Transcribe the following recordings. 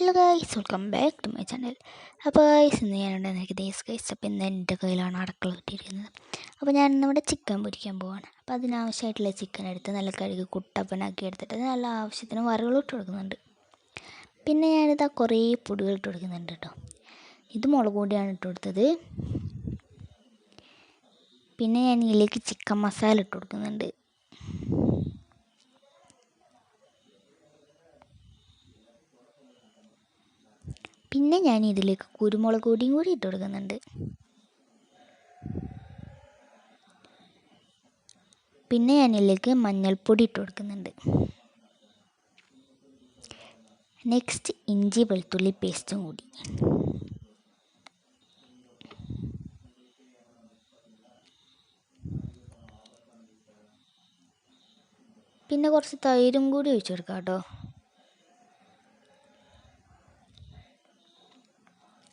Hello guys welcome back to my channel അപ്പോൾ guys ഇന്ന് ഞാനുണ്ട് എനിക്ക് ദേസ് ഗൈസ് അപ്പോൾ ഇന്ന് എന്റെ കയ്യിലാണ് അടക്കള കിട്ടിയിരിക്കുന്നത് അപ്പോൾ ഞാൻ നമ്മുടെ ചിക്കൻ പൊരിക്കാൻ പോവാണ്. അപ്പോൾ അതിനാവശ്യമായിട്ടുള്ള ചിക്കൻ എടുത്ത് നല്ല കഴുകി കുട്ടപ്പനാക്കി എടുത്തിട്ട് നല്ല ആവശ്യത്തിന് വറകൾ കൊടുക്കുന്നുണ്ട്. പിന്നെ ഞാനിതാ കുറേ പൊടികൾ ഇട്ട് കൊടുക്കുന്നുണ്ട് കേട്ടോ. ഇത് മുളക് പൊടിയാണ് ഇട്ട് കൊടുത്തത്. പിന്നെ ഞാൻ ഇതിലേക്ക് ചിക്കൻ മസാല ഇട്ട് കൊടുക്കുന്നുണ്ട്. പിന്നെ ഞാൻ ഇതിലേക്ക് കുരുമുളക് പൊടിയും കൂടി ഇട്ട് കൊടുക്കുന്നുണ്ട്. പിന്നെ ഞാൻ ഇതിലേക്ക് മഞ്ഞൾപ്പൊടി ഇട്ട് കൊടുക്കുന്നുണ്ട്. നെക്സ്റ്റ് ഇഞ്ചി വെളുത്തുള്ളി പേസ്റ്റും കൂടി. പിന്നെ കുറച്ച് തൈരും കൂടി ഒഴിച്ചു കൊടുക്കാം കേട്ടോ.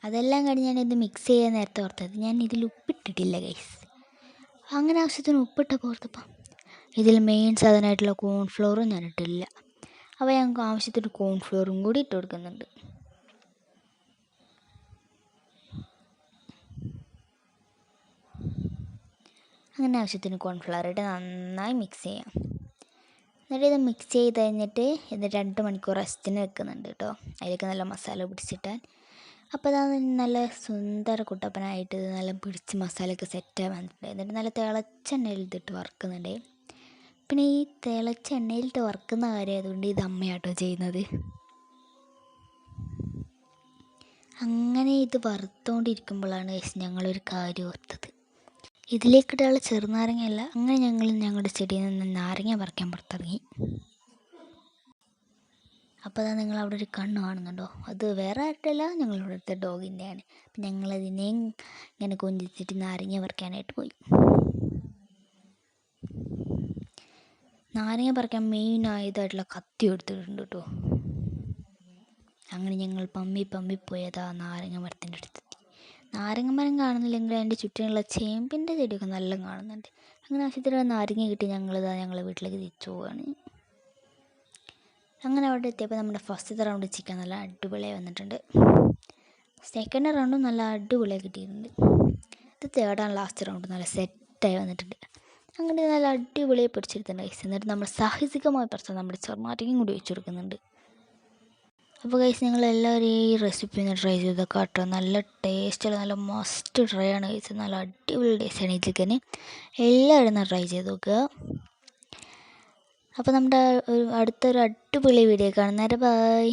അതെല്ലാം കഴിഞ്ഞ് ഞാനിത് മിക്സ് ചെയ്യാൻ നേരത്തെ ഓർത്തത്. ഞാൻ ഇതിൽ ഉപ്പിട്ടിട്ടില്ല ഗൈസ് അങ്ങനെ ആവശ്യത്തിന് ഉപ്പിട്ടപ്പോൾ പോർത്തപ്പം ഇതിൽ മെയിൻ സാധനമായിട്ടുള്ള കോൺഫ്ലോറും ഞാൻ ഇട്ടില്ല അപ്പോൾ ഞങ്ങൾക്ക് ആവശ്യത്തിന് കോൺഫ്ലോറും കൂടി ഇട്ട് കൊടുക്കുന്നുണ്ട്. അങ്ങനെ ആവശ്യത്തിന് കോൺഫ്ലവർ ഇട്ട് നന്നായി മിക്സ് ചെയ്യാം. എന്നിട്ട് ഇത് മിക്സ് ചെയ്ത് കഴിഞ്ഞിട്ട് ഇത് രണ്ട് മണിക്കൂർ റെസ്റ്റിന് വെക്കുന്നുണ്ട് കേട്ടോ. അതിലേക്ക് നല്ല മസാല പിടിച്ചിട്ടാൻ. അപ്പോൾ അതാ നല്ല സുന്ദര കുട്ടപ്പനായിട്ട് നല്ല പിടിച്ച് മസാലയൊക്കെ സെറ്റായി വന്നിട്ടുണ്ട്. എന്നിട്ട് നല്ല തിളച്ച എണ്ണയിൽ ഇതിട്ട് വറുക്കുന്നുണ്ട്. പിന്നെ ഈ തിളച്ച എണ്ണയിലിട്ട് വറുക്കുന്ന കാര്യം അതുകൊണ്ട് ഇത് അമ്മയാട്ടോ ചെയ്യുന്നത്. അങ്ങനെ ഇത് വറുത്തുകൊണ്ടിരിക്കുമ്പോഴാണ് ഞങ്ങളൊരു കാര്യം ഓർത്തത്. ഇതിലേക്കിടാനുള്ള ചെറുനാരങ്ങയല്ല അങ്ങനെ ഞങ്ങൾ ഞങ്ങളുടെ ചെടിയിൽ നിന്ന് നാരങ്ങ പറിക്കാൻ പുറത്തിറങ്ങി. അപ്പോൾ അതാ നിങ്ങൾ അവിടെ ഒരു കണ്ണ് കാണുന്നുണ്ടോ? അത് വേറെ ആരുടെയല്ല ഞങ്ങൾ ഇവിടുത്തെ ഡോഗിന്റെയാണ് അപ്പം ഞങ്ങളതിനെയും ഇങ്ങനെ കൊഞ്ചിച്ചിട്ട് നാരങ്ങ പറിക്കാനായിട്ട് പോയി. നാരങ്ങ പറിക്കാൻ മെയിൻ ആയതായിട്ടുള്ള കത്തി എടുത്തിട്ടുണ്ട് കേട്ടോ അങ്ങനെ ഞങ്ങൾ പമ്മി പമ്മി പോയതാ നാരങ്ങ മരത്തിന്റെ അടുത്തെത്തി. നാരങ്ങ മരം കാണുന്നില്ലെങ്കിൽ അതിന്റെ ചുറ്റിനുള്ള ചേമ്പിന്റെ ചെടിയൊക്കെ നല്ല കാണുന്നുണ്ട്. അങ്ങനെ ആവശ്യത്തിനുള്ള നാരങ്ങ കിട്ടി ഞങ്ങളിതാ ഞങ്ങളെ വീട്ടിലേക്ക് തിരിച്ചു പോവുകയാണ് അങ്ങനെ അവിടെ എത്തിയപ്പോൾ നമ്മുടെ ഫസ്റ്റത്തെ റൗണ്ട് ചിക്കൻ നല്ല അടിപൊളിയായി വന്നിട്ടുണ്ട്. സെക്കൻഡ് റൗണ്ടും നല്ല അടിപൊളിയായി കിട്ടിയിട്ടുണ്ട്. ഇത് തേർഡ് തേർഡാണ് ലാസ്റ്റ് റൗണ്ട് നല്ല സെറ്റായി വന്നിട്ടുണ്ട്. അങ്ങനെ നല്ല അടിപൊളിയായി പിടിച്ചെടുത്തിട്ടുണ്ട് ഗൈസ് എന്നിട്ട് നമ്മൾ സാഹസികമായി പറിച്ച നമ്മുടെ ചെറുമാറ്റയും കൂടി വെച്ച് കൊടുക്കുന്നുണ്ട്. അപ്പോൾ ഗൈസ് നിങ്ങൾ എല്ലാവരും ഈ റെസിപ്പി ഒന്ന് ട്രൈ ചെയ്ത് കേട്ടോ. നല്ല ടേസ്റ്റുള്ള നല്ല മസ്റ്റ് ട്രൈ ആണ് ഗൈസ് നല്ല അടിപൊളി ടേസ്റ്റാണ് ഈ ചിക്കന് എല്ലാവരും ഒന്ന് ട്രൈ ചെയ്ത് നോക്കുക അപ്പോൾ നമ്മുടെ അടുത്തൊരു അടിപൊളി വീഡിയോ കാണുന്നേരം ബൈ